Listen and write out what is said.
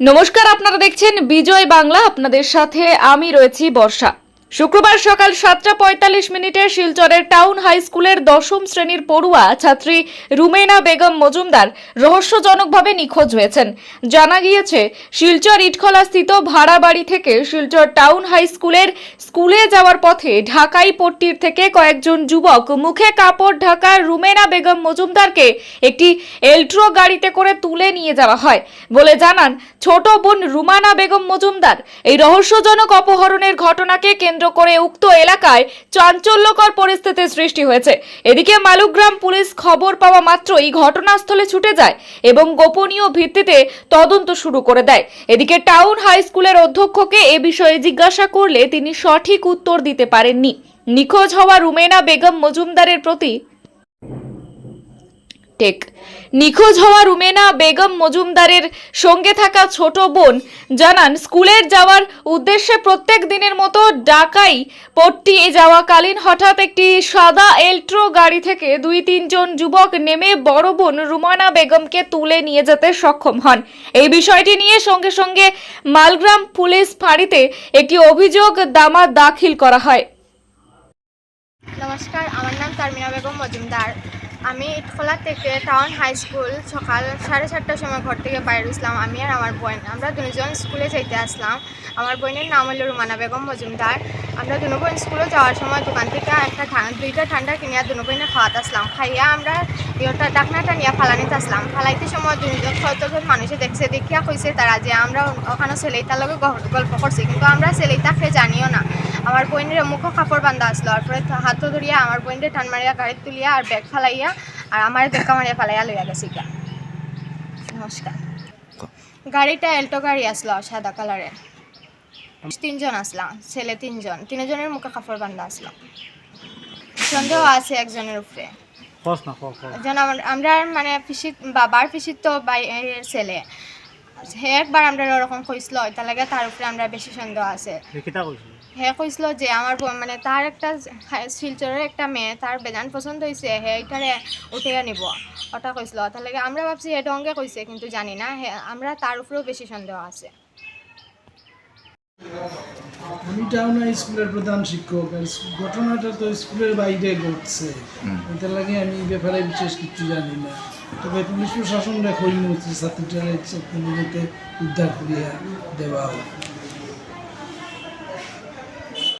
নমস্কার আপনারা দেখছেন বিজয় বাংলা। আপনাদের সাথে আমি রয়েছি বর্ষা। শুক্রবার সকাল সাতটা পঁয়তাল্লিশ মিনিটে শিলচরের টাউন হাই স্কুলের দশম শ্রেণির পড়ুয়া ছাত্রী রুমেনা বেগম মজুমদার রহস্যজনকভাবে নিখোঁজ হয়েছেন। জানা গিয়েছে, শিলচর ইটখলা স্থিত ভাড়া বাড়ি থেকে শিলচর টাউন হাই স্কুলের স্কুলে যাওয়ার পথে ঢাকাই পট্টির থেকে কয়েকজন যুবক মুখে কাপড় ঢাকা রুমেনা বেগম মজুমদারকে একটি এলট্রো গাড়িতে করে তুলে নিয়ে যাওয়া হয় বলে জানান। ছোট বোন রুমানা বেগম মজুমদার এই রহস্যজনক অপহরণের ঘটনাকে কেন্দ্র করে উক্ত এলাকায় চাঞ্চল্যকর পরিস্থিতির সৃষ্টি হয়েছে। এদিকে মালুগ্রাম পুলিশ খবর পাওয়া মাত্রই ঘটনাস্থলে ছুটে যায় এবং গোপনীয় ভিত্তিতে তদন্ত শুরু করে দেয়। এদিকে টাউন হাই স্কুলের অধ্যক্ষকে এ বিষয়ে জিজ্ঞাসা করলে তিনি সঠিক উত্তর দিতে পারেননি। নিখোঁজ হওয়া রুমেনা বেগম মজুমদারের প্রতি টেক। নিখোঁজ হওয়া রুমেনা বেগম মজুমদারের সঙ্গে থাকা ছোট বোন জানান, স্কুলের যাওয়ার উদ্দেশ্যে প্রত্যেক দিনের মতো ডাকাই পট্টি যাওয়াকালীন হঠাৎ একটি সাদা এল্ট্রো গাড়ি থেকে দুই তিনজন যুবক নেমে বড় বোন রুমানা বেগমকে তুলে নিয়ে যেতে সক্ষম হন। এই বিষয়টি নিয়ে সঙ্গে সঙ্গে মালগ্রাম পুলিশ ফাঁড়িতে একটি অভিযোগ দামা দাখিল করা হয়। নমস্কার, আমার নাম তারমিনা বেগম মজুমদার। আমি ইটখোলা থেকে টাউন হাই স্কুল সকাল সাড়ে চারটার সময় ঘর থেকে বাইরে উঠলাম আমি আর আমার বোন, আমরা দুজন স্কুলে যাইতে আসলাম। আমার বোনের নাম হলো রুমানা বেগম মজুমদার। আমরা দুনো বোন স্কুলে যাওয়ার সময় দোকান থেকে একটা দুইটা ঠান্ডা কিনিয়া দুনো বোনে খাওয়াতে আসলাম। খাইয়া আমরা ইয়টা ডাকনাটা নিয়ে ফালানিতে আসলাম। ফালাইতে সময় দুজন কতজন মানুষে দেখছে দেখিয়া কইছে তারা যে আমরা ওখানে ছেলেটার লগে গল্প করছি। কিন্তু আমরা ছেলেটাকে জানিও না। আমার বোনের মুখ কাপড় বান্ধা আসলো। তারপরে হাত ধরিয়া আমার বোনের টান মারিয়া গাড়ি তুলিয়া আর ব্যাগ ফালাইয়া আর আমার ব্যাগটা মারিয়া ফালাইয়া লইয়া গেছে গা নমস্কার। গাড়িটা এল্টো গাড়ি আসলো সাদা কালারের। তিনজন আসলাম ছেলে তিনজন। তিনজনের মুখে কাপড় বান্ধা আসলো সন্দেহ আছে একজনের উপরে। আমার- মানে পিসিত বাবার পিসিত তো ছেলে। হে একবার আমরা ওরকম কইছিল তার লাগে তার উপরে আমরা বেশি সন্দেহ আছে। হে কইছিল যে আমার মানে তার একটা হা- শিলচরের একটা মেয়ে তার বেজান পছন্দ হয়েছে হে এটারে উঠে নিব। ওটা কইছিল তার লাগে আমরা ভাবছি হে ডঙ্গে কইছে কিন্তু জানি না। হে আমরা তার উপরেও বেশি সন্দেহ আছে। আমি টাউন স্কুলের প্রধান শিক্ষক আর ঘটনাটা তো স্কুলের বাইরে ঘটছে। এটা লাগে আমি এই ব্যাপারে বিশেষ কিছু জানি না। তবে পুলিশ প্রশাসনরা খৈন ছাত্রীটারে কোনো উদ্ধার করিয়া দেওয়া হোক।